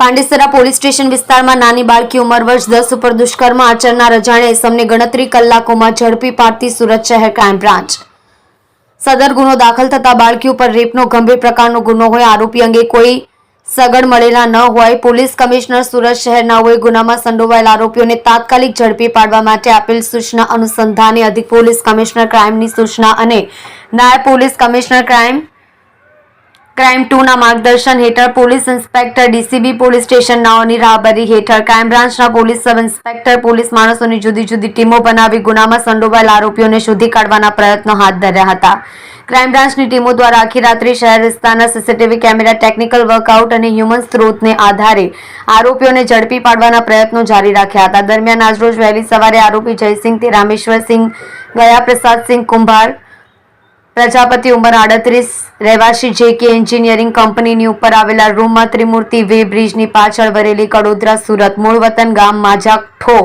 Pandesara police station વિસ્તારમાં નાની બાળકી ઉંમર વર્ષ દસ ઉપર દુષ્કર્મ આચરનાર અજાણ્યા ઇસમને ગણતરી કલાકોમાં ઝડપી પાડતી સુરત શહેર ક્રાઇમ બ્રાન્ચ. સદર ગુનો દાખલ થતા બાળકી ઉપર રેપનો ગંભીર પ્રકારનો ગુનો હોય આરોપી અંગે કોઈ સગડ મળેલા ન હોય, પોલીસ કમિશનર સુરત શહેરના હોય ગુનામાં સંડોવાયેલ આરોપીઓને તાત્કાલિક ઝડપી પાડવા માટે આપેલ સૂચના અનુસંધાને અધિક પોલીસ કમિશનર ક્રાઇમની સૂચના અને નાયબ પોલીસ કમિશનર ક્રાઇમ ક્રાઇમ ટુના માર્ગદર્શન હેઠળ police inspector DCB police station નાઓની રાહબરી હેઠળ ક્રાઇમ બ્રાન્ચના પોલીસ સબ ઇન્સ્પેક્ટર, પોલીસ માણસોની જુદી જુદી ટીમો બનાવી ગુનામાં સંડોવાયેલ આરોપીઓને શોધી કાઢવાના પ્રયત્નો હાથ ધર્યા હતા. ક્રાઇમ બ્રાન્ચની ટીમો દ્વારા આખી રાત્રિ શહેર વિસ્તારના સીસીટીવી કેમેરા, ટેકનિકલ વર્કઆઉટ અને હ્યુમન સ્ત્રોતને આધારે આરોપીઓને ઝડપી પાડવાના પ્રયત્નો જારી રાખ્યા હતા. દરમિયાન આજરોજ વહેલી સવારે આરોપી જયસિંહ, તે રામેશ્વરસિંહ ગયા પ્રસાદસિંહ કુંભાર પ્રજાપતિ ઉંમર આડત્રીસ, રહેવાસી જે કે એન્જિનિયરિંગ કંપનીની ઉપર આવેલા રૂમમાં ત્રિમૂર્તિ વે બ્રિજની પાછળ વરેલી કડોદરા સુરત મૂળ વતન ગામ માજાઠો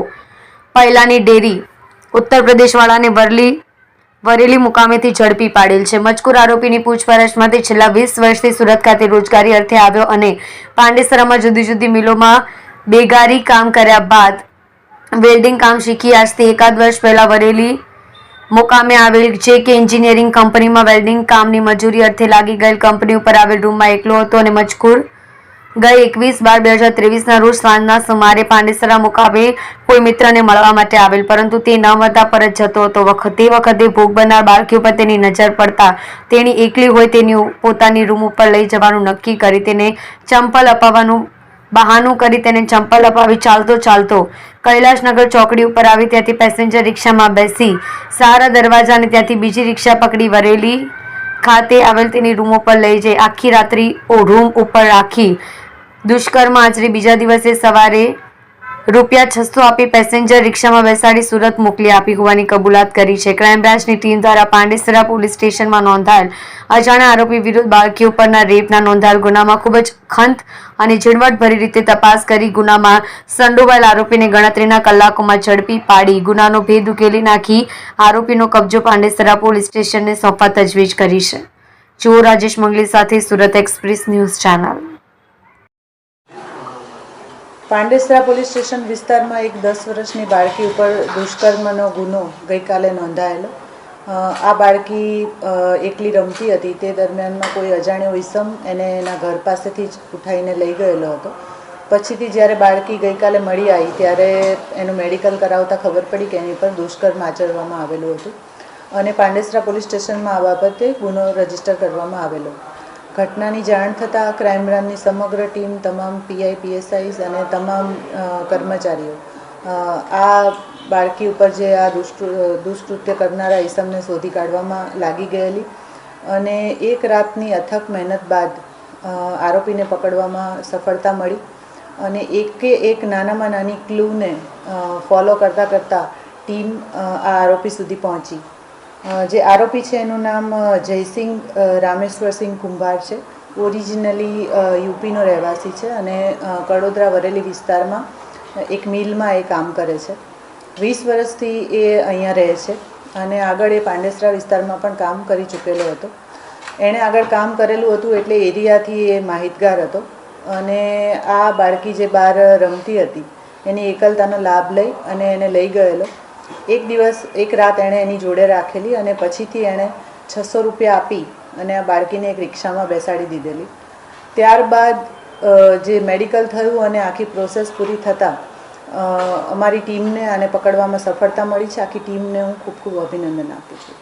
પહેલાની ડેરી ઉત્તર પ્રદેશવાળાને વરલી, વરેલી મુકામેથી ઝડપી પાડેલ છે. મજકૂર આરોપીની પૂછપરછમાંથી છેલ્લા વીસ વર્ષથી સુરત ખાતે રોજગારી અર્થે આવ્યો અને પાંડેસરામાં જુદી જુદી મિલોમાં બેગારી કામ કર્યા બાદ વેલ્ડિંગ કામ શીખી આજથી એકાદ વર્ષ પહેલાં વરેલી મુકામે આવેલ જે કે એન્જિનિયરિંગ કંપનીમાં વેલ્ડિંગ કામની મજૂરી અર્થે લાગી ગયેલ કંપની ઉપર આવેલ રૂમમાં એકલો હતો અને મજકૂર ગઈ એકવીસ બાર બે હજાર ત્રેવીસના રોજ સાંજના સુમારે પાંડેસરા મુકામે કોઈ મિત્રને મળવા માટે આવેલ, પરંતુ તે ન મળતા પરત જતો હતો. વખત તે વખતે ભોગ બનનાર બાળકી ઉપર તેની નજર પડતા તેણી એકલી હોય તેની પોતાની રૂમ ઉપર લઈ જવાનું નક્કી કરી તેને ચંપલ અપાવવાનું બહાનું કરી તેને ચંપલ અપાવી ચાલતો ચાલતો કૈલાશનગર ચોકડી ઉપર આવી ત્યાંથી પેસેન્જર રિક્ષામાં બેસી સારા દરવાજાને ત્યાંથી બીજી રિક્ષા પકડી વરેલી. ખાતે આવેલ તેની રૂમ ઉપર લઈ જઈ. આખી રાત્રિ રૂમ ઉપર રાખી. દુષ્કર્મ આચરી. બીજા દિવસે સવારે રૂપિયા છસો આપી પેસેન્જર રિક્ષામાં બેસાડી સુરત મોકલી આપી હોવાની કબૂલાત કરી છે. ક્રાઇમ બ્રાન્ચની ટીમ દ્વારા પાંડેસરા પોલીસ સ્ટેશનમાં નોંધાયેલ અજાણ્યા આરોપી વિરુદ્ધ બાળકી ઉપરના રેપના નોંધાયેલ ગુનામાં ખૂબ જ ખંત અને ઝીણવટભરી રીતે તપાસ કરી ગુનામાં સંડોવાયેલ આરોપીને ગણતરીના કલાકોમાં ઝડપી પાડી ગુનાનો ભેદ ઉકેલી નાખી આરોપીનો કબજો પાંડેસરા પોલીસ સ્ટેશનને સોંપવા તજવીજ કરી છે. જુઓ રાજેશ મંગલી સાથે Surat express news channel. Pandesara police station વિસ્તારમાં એક દસ વર્ષની બાળકી ઉપર દુષ્કર્મનો ગુનો ગઈકાલે નોંધાયેલો. આ બાળકી એકલી રમતી હતી. તે દરમિયાનમાં કોઈ અજાણ્યો ઈસમ એને એના ઘર પાસેથી જ ઉઠાઈને લઈ ગયેલો હતો. પછીથી જ્યારે બાળકી ગઈકાલે મળી આવી, ત્યારે એનું મેડિકલ કરાવતા ખબર પડી કે એની પર દુષ્કર્મ આચરવામાં આવેલું હતું. અને પાંડેસરા પોલીસ સ્ટેશનમાં આ બાબતે ગુનો રજિસ્ટર કરવામાં આવેલો. ઘટનાની જાણ થતાં ક્રાઇમ બ્રાન્ચની સમગ્ર ટીમ તમામ પીઆઈ પીએસઆઈસ અને તમામ કર્મચારીઓ આ બાળકી ઉપર જે આ દુષ્કૃ દુષ્કૃત્ય કરનારા ઈસમને શોધી કાઢવામાં લાગી ગયેલી અને એક રાતની અથક મહેનત બાદ આરોપીને પકડવામાં સફળતા મળી અને એકે એક નાનામાં નાની ક્લૂને ફોલો કરતાં કરતાં ટીમ આ આરોપી સુધી પહોંચી. જે આરોપી છે એનું નામ જયસિંહ રામેશ્વરસિંહ કુંભાર છે. ઓરિજિનલી યુપીનો રહેવાસી છે અને કડોદરા વરેલી વિસ્તારમાં એક મિલમાં એ કામ કરે છે. વીસ વર્ષથી એ અહીંયા રહે છે અને આગળ એ પાંડેસરા વિસ્તારમાં પણ કામ કરી ચૂકેલો હતો. એણે આગળ કામ કરેલું હતું એટલે એરિયાથી એ માહિતગાર હતો અને આ બાળકી જે બહાર રમતી હતી, એની એકલતાનો લાભ લઈ અને એને લઈ ગયેલો. એક દિવસ, એક રાત એણે એની જોડે રાખેલી અને પછીથી એણે છસો રૂપિયા આપી અને આ બાળકીને એક રિક્ષામાં બેસાડી દીધેલી. ત્યારબાદ જે મેડિકલ થયું અને આખી પ્રોસેસ પૂરી થતાં અમારી ટીમને આને પકડવામાં સફળતા મળી છે. આખી ટીમને હું ખૂબ ખૂબ અભિનંદન આપું છું.